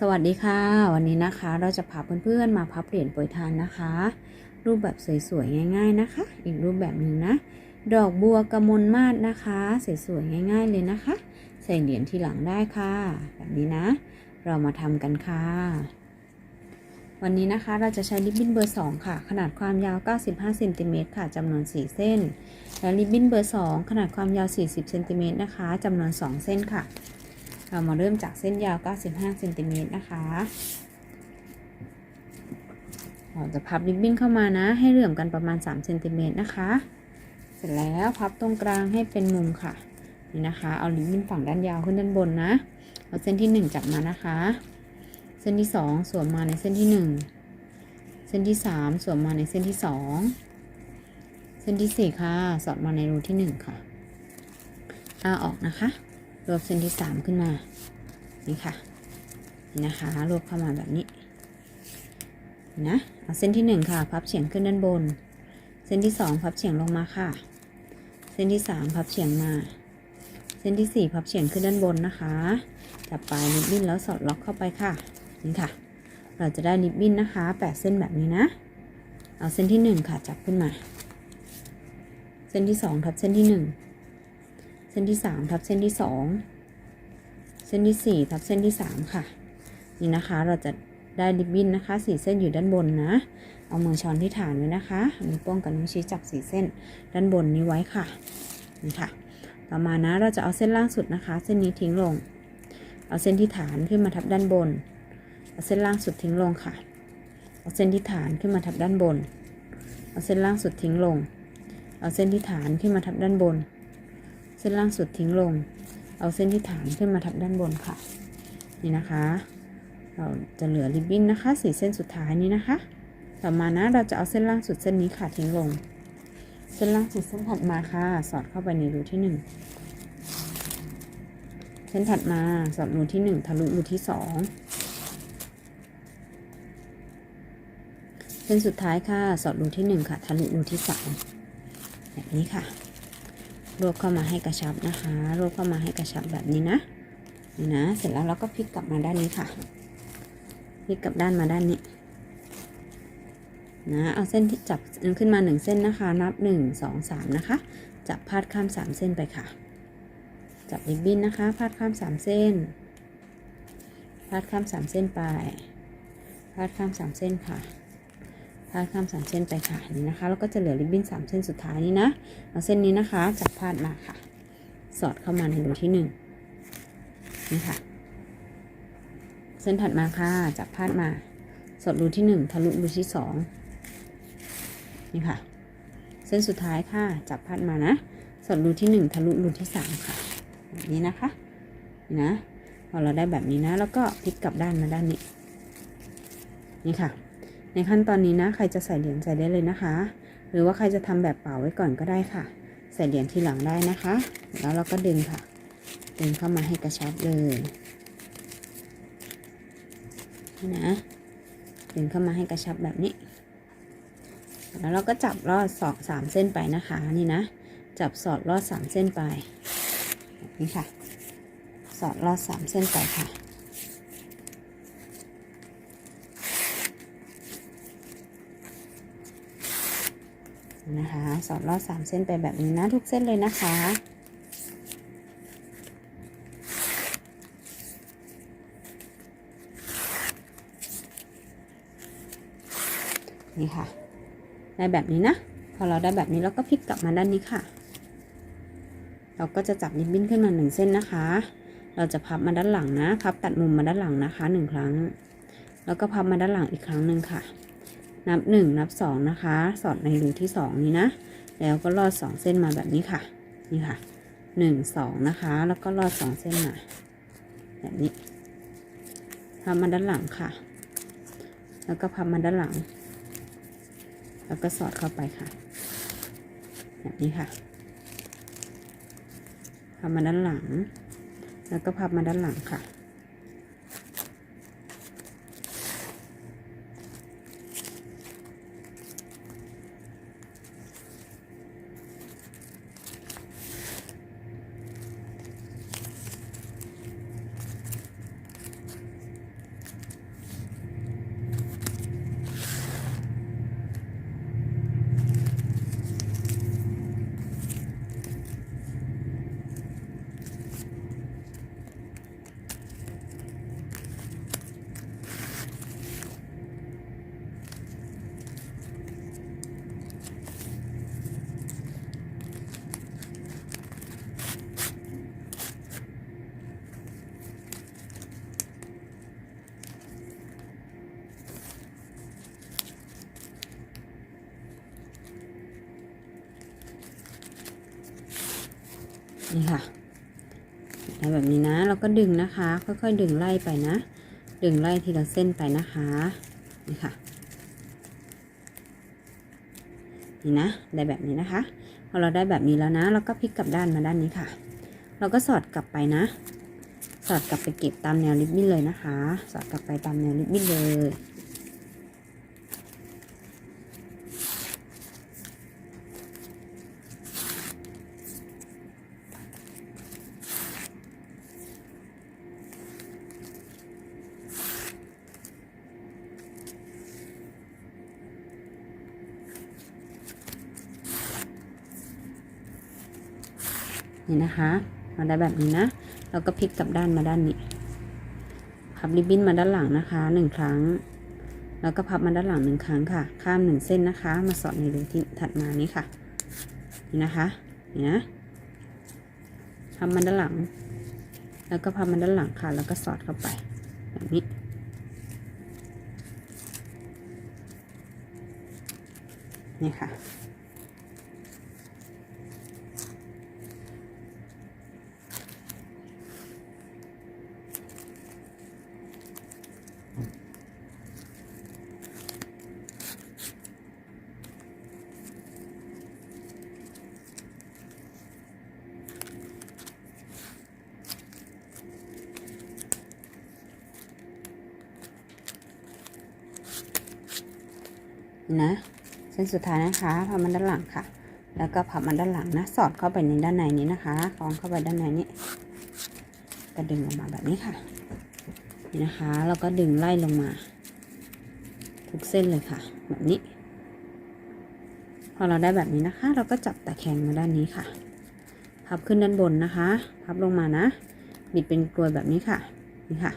สวัสดีค่ะ วันนี้นะคะเราจะพาเพื่อนๆมาพับเหรียญโปรยทานนะคะ รูปแบบสวยๆง่าย ๆนะคะ อีกรูปแบบหนึ่งนะ ดอกบัวกระมลมาศนะคะสวยๆง่าย ๆเลยนะคะ ใส่เหรียญที่หลังได้ค่ะ แบบนี้นะ เรามาทำกันค่ะ วันนี้นะคะเราจะใช้ริบบิ้นเบอร์ 2 ค่ะ ขนาดความยาว 95เซนติเมตรค่ะจำนวน 4 เส้น และริบบิ้นเบอร์ 2 ขนาดความยาว 40เซนติเมตรนะคะจำนวน 2 เส้นค่ะ เรามาเริ่มจากเส้นยาว 95เซนติเมตรนะคะเราจะพับริบบิ้นเข้ามานะ ให้เหลื่อมกันประมาณ3เซนติเมตรนะคะ เสร็จแล้วพับตรงกลางให้เป็นมุมค่ะ นี่นะคะ เอาริบบิ้นฝั่งด้านยาวขึ้นด้านบนนะ เอาเส้นที่ 1 จับมานะคะ เส้นที่ 2 สวมมาในเส้นที่ 1 เส้นที่ 3 สวมมาในเส้นที่ 2 เส้นที่ 4 ค่ะ สอดมาในรูที่ 1 ค่ะเอาออกนะคะ รวบเส้นที่3ขึ้นมา นี่ค่ะนนะคะ รวบเข้ามาแบบนี้ นะ เอาเส้นที่1ค่ะ พับเฉียงขึ้นด้านบน เส้นที่2พับเฉียงลงมาค่ะ เส้นที่3พับเฉียงมา เส้นที่4พับเฉียงขึ้นด้านบนนะคะ จับปลายริบบิ้นแล้วสอดล็อกเข้าไปค่ะ นี่ค่ะ เราจะได้ริบบิ้นนะคะ8เส้นแบบนี้นะ เอาเส้นที่1ค่ะ จับขึ้นมา เส้นที่2ทับเส้นที่1เส้นที่3ทับเส้นที่2เส้นที่4ทับเส้นที่3ค่ะ นี่นะคะเราจะได้ริบบิ้นนะคะ4เส้นอยู่ด้านบนนะ เอามือช้อนที่ฐานไว้นะคะนิ้วโป้งกับนิ้วชี้จับ4เส้นด้านบนนี้ไว้ค่ะนี่ค่ะ ต่อมานะเราจะเอาเส้นล่างสุดนะคะ เส้นนี้ทิ้งลง เอาเส้นที่ฐานขึ้นมาทับด้านบน เอาเส้นล่างสุดทิ้งลงค่ะ เอาเส้นที่ฐานขึ้นมาทับด้านบน เอาเส้นล่างสุดทิ้งลง เอาเส้นที่ฐานขึ้นมาทับด้านบน ส้นล่างสุดทิ้งลง เอาเส้นที่ฐานขึ้นมาทับด้านบนค่ะ นี่นะคะ เราจะเหลือริบบิ้นนะคะสี่เส้นสุดท้ายนี้นะคะ ต่อมานะเราจะเอาเส้นล่างสุดเส้นนี้ค่ะทิ้งลง เส้นล่างสุดเส้นถัดมาค่ะ สอดเข้าไปในรูที่หนึ่งเส้นถัดมาสอดรูที่หนึ่งทะลุรูที่สองเส้นสุดท้ายค่ะ สอดรูที่หนึ่งค่ะ ทะลุรูที่สามแบบนี้ค่ะ รวบเข้ามาให้กระชับนะคะ รวบเข้ามาให้กระชับแบบนี้นะนี่นะ เสร็จแล้วเราก็พลิกกลับมาด้านนี้ค่ะ พลิกกลับด้านมาด้านนี้ นะ เอาเส้นที่จับขึ้นมาหนึ่งเส้นนะคะ นับหนึ่งสองสามนะคะ จับพาดข้ามสามเส้นไปค่ะ จับริบบิ้นนะคะ พาดข้ามสามเส้น พาดข้ามสามเส้นไป พาดข้ามสามเส้นค่ะ พาดข้ามสามเส้นไปค่ะนี่นะคะแล้วก็จะเหลือริบบิ้นสามเส้นสุดท้ายนี้นะเอาเส้นนี้นะคะจับพาดมาค่ะ สอดเข้ามาในรูที่หนึ่งนี่ค่ะ เส้นถัดมาค่ะจับพาดมา สอดรูที่หนึ่งทะลุรูที่สองนี่ค่ะ เส้นสุดท้ายค่ะจับพาดมานะ สอดรูที่หนึ่งทะลุรูที่สามค่ะแบบนี้นะคะนี่นะพอเราได้แบบนี้นะ แล้วก็พลิกกลับด้านมาด้านนี้นี่ค่ะ ในขั้นตอนนี้นะใครจะใส่เหรียญใส่ได้เลยนะคะ หรือว่าใครจะทำแบบเป่าไว้ก่อนก็ได้ค่ะ ใส่เหรียญทีหลังได้นะคะ แล้วเราก็ดึงค่ะ ดึงเข้ามาให้กระชับเลยนะดึงเข้ามาให้กระชับแบบนี้ แล้วเราก็จับลอดสองสามเส้นไปนะคะนี่นะ จับสอดลอดสามเส้นไปนี้ค่ะ สอดลอดสามเส้นไปค่ะ นะคะ สอดลอดสามเส้นไปแบบนี้นะทุกเส้นเลยนะคะ นี่ค่ะ ได้แบบนี้นะ พอเราได้แบบนี้เราก็พลิกกลับมาด้านนี้ค่ะ เราก็จะจับริบบิ้นขึ้นมาหนึ่งเส้นนะคะ เราจะพับมาด้านหลังนะ พับตัดมุมมาด้านหลังนะคะหนึ่งครั้ง แล้วก็พับมาด้านหลังอีกครั้งหนึ่งค่ะ นับหนึ่งนับสองนะคะ สอดในรูที่สองนี้นะ แล้วก็ลอดสองเส้นมาแบบนี้ค่ะ นี่ค่ะหนึ่งสองนะคะ แล้วก็ลอดสองเส้นมา แบบนี้พับมาด้านหลังค่ะ แล้วก็พับมาด้านหลัง แล้วก็สอดเข้าไปค่ะ แบบนี้ค่ะพับมาด้านหลัง แล้วก็พับมาด้านหลังค่ะ นี่ค่ะได้แบบนี้นะเราก็ดึงนะคะ ค่อยๆ ดึงไล่ไปนะ ดึงไล่ทีละเส้นไปนะคะนี่ค่ะนี่นะได้แบบนี้นะคะ พอเราได้แบบนี้แล้วนะ เราก็พลิกกลับด้านมาด้านนี้ค่ะ เราก็สอดกลับไปนะ สอดกลับไปเก็บตามแนวริบบิ้นเลยนะคะ สอดกลับไปตามแนวริบบิ้นเลย นี่นะคะมาได้แบบนี้นะเราก็พลิกกลับด้านมาด้านนี้พับริบบิ้นมาด้านหลังนะคะหนึ่งครั้ง แล้วก็พับมาด้านหลังหนึ่งครั้งค่ะ ข้ามหนึ่งเส้นนะคะ มาสอดในรูที่ถัดมานี้ค่ะ นี่นะคะนี่นะพับมาด้านหลัง แล้วก็พับมาด้านหลังค่ะ แล้วก็สอดเข้าไปแบบนี้นี่ค่ะ นะเส้นสุดท้ายนะคะพับมันด้านหลังค่ะ แล้วก็พับมันด้านหลังนะ สอดเข้าไปในด้านในนี้นะคะคล้องเข้าไปด้านในนี้ก็ดึงออกมาแบบนี้ค่ะนี่นะคะแล้วก็ดึงไล่ลงมา ทุกเส้นเลยค่ะ แบบนี้ พอเราได้แบบนี้นะคะ เราก็จับตะแคงมาด้านนี้ค่ะ พับขึ้นด้านบนนะคะ พับลงมานะ บิดเป็นกลวยแบบนี้ค่ะ นี่ค่ะ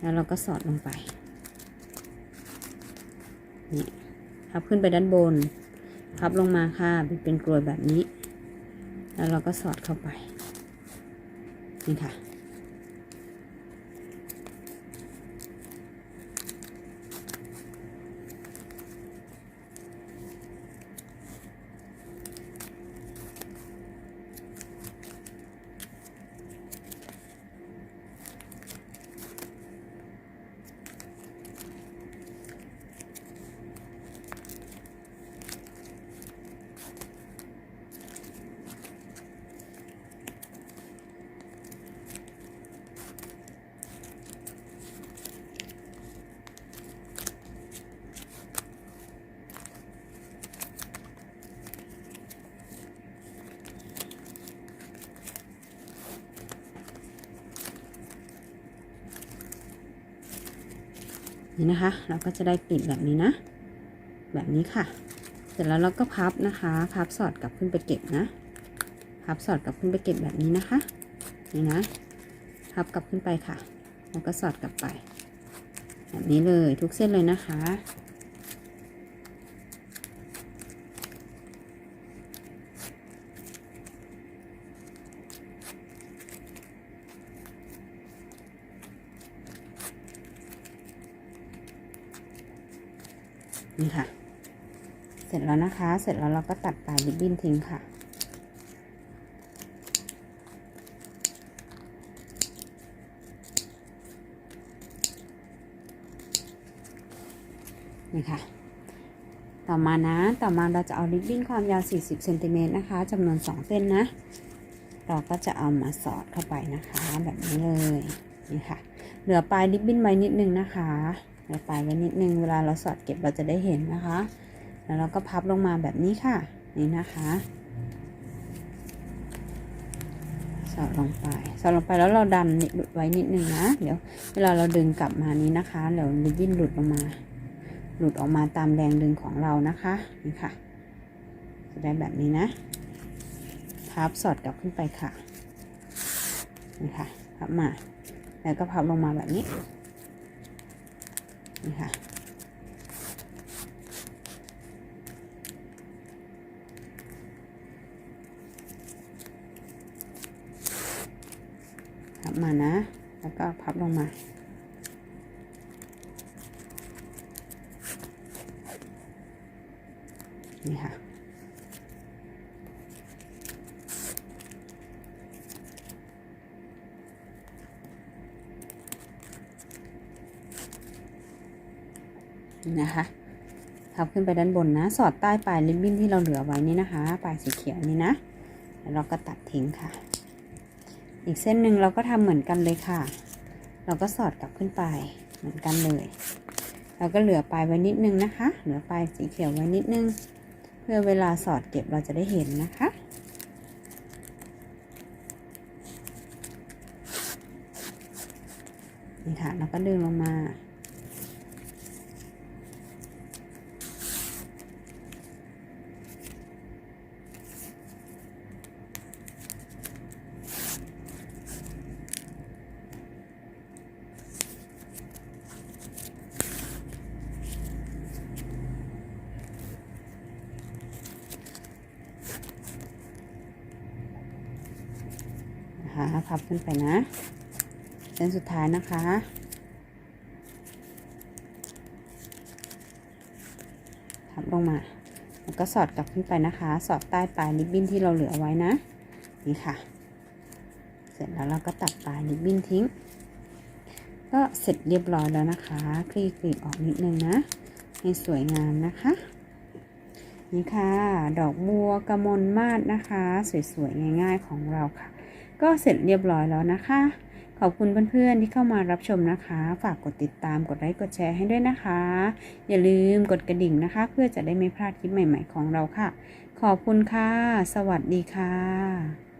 แล้วเราก็สอดลงไป นี่พับขึ้นไปด้านบน พับลงมาค่ะเป็นกลวยแบบนี้ แล้วเราก็สอดเข้าไป นี่ค่ะ นี่นะคะ เราก็จะได้ปีกแบบนี้นะ แบบนี้ค่ะ เสร็จแล้วเราก็พับนะคะ พับสอดกลับขึ้นไปเก็บนะ พับสอดกลับขึ้นไปเก็บแบบนี้นะคะ นี่นะ พับกลับขึ้นไปค่ะ แล้วก็สอดกลับไป แบบนี้เลยทุกเส้นเลยนะคะ นี่ค่ะ เสร็จแล้วนะคะ เสร็จแล้วเราก็ตัดปลายริบบิ้นทิ้งค่ะ นี่ค่ะ ต่อมานะ ต่อมาเราจะเอาริบบิ้นความยาว 40เซนติเมตรนะคะจำนวน 2 เส้นนะ เราก็จะเอามาสอดเข้าไปนะคะ แบบนี้เลย นี่ค่ะ เหลือปลายริบบิ้นไว้นิดนึงนะคะ เหลือปลายไว้นิดนึงเวลาเราสอดเก็บเราจะได้เห็นนะคะ แล้วเราก็พับลงมาแบบนี้ค่ะ นี่นะคะ สอดลงไป สอดลงไปแล้วเราดันไว้นิดนึงนะ เดี๋ยวเวลาเราดึงกลับมานี้นะคะเดี๋ยวริบบิ้นหลุดออกมา หลุดออกมาตามแรงดึงของเรานะคะ นี่ค่ะ จะได้แบบนี้นะ พับสอดกลับขึ้นไปค่ะ นี่ค่ะ พับมา แล้วก็พับลงมาแบบนี้ นะคะพับมานะ แล้วก็พับลงมานี่ค่ะ นะคะ พับขึ้นไปด้านบนนะ สอดใต้ปลายริบบิ้นที่เราเหลือไว้นี่นะคะ ปลายสีเขียวนี่นะแล้วเราก็ตัดทิ้งค่ะ อีกเส้นหนึ่งเราก็ทำเหมือนกันเลยค่ะ เราก็สอดกลับขึ้นไปเหมือนกันเลยเราก็เหลือปลายไว้นิดนึงนะคะ เหลือปลายสีเขียวไว้นิดนึง เพื่อเวลาสอดเก็บเราจะได้เห็นนะคะนี่ค่ะแล้วก็ดึงลงมา นะคะพับขึ้นไปนะ เส้นสุดท้ายนะคะ พับลงมา แล้วก็สอดกลับขึ้นไปนะคะ สอดใต้ปลายริบบิ้นที่เราเหลือไว้นะ นี่ค่ะ เสร็จแล้วเราก็ตัดปลายริบบิ้นทิ้ง ก็เสร็จเรียบร้อยแล้วนะคะ คลี่กลีบออกนิดนึงนะ ให้สวยงามนะคะนี่ค่ะ ดอกบัวกระมนมาดนะคะ สวย ๆ ง่าย ๆ ของเราค่ะ ก็เสร็จเรียบร้อยแล้วนะคะ ขอบคุณเพื่อนๆที่เข้ามารับชมนะคะ ฝากกดติดตามกดไลค์กดแชร์ให้ด้วยนะคะ อย่าลืมกดกระดิ่งนะคะ เพื่อจะได้ไม่พลาดคลิปใหม่ ๆ ของเราค่ะ ขอบคุณค่ะ สวัสดีค่ะ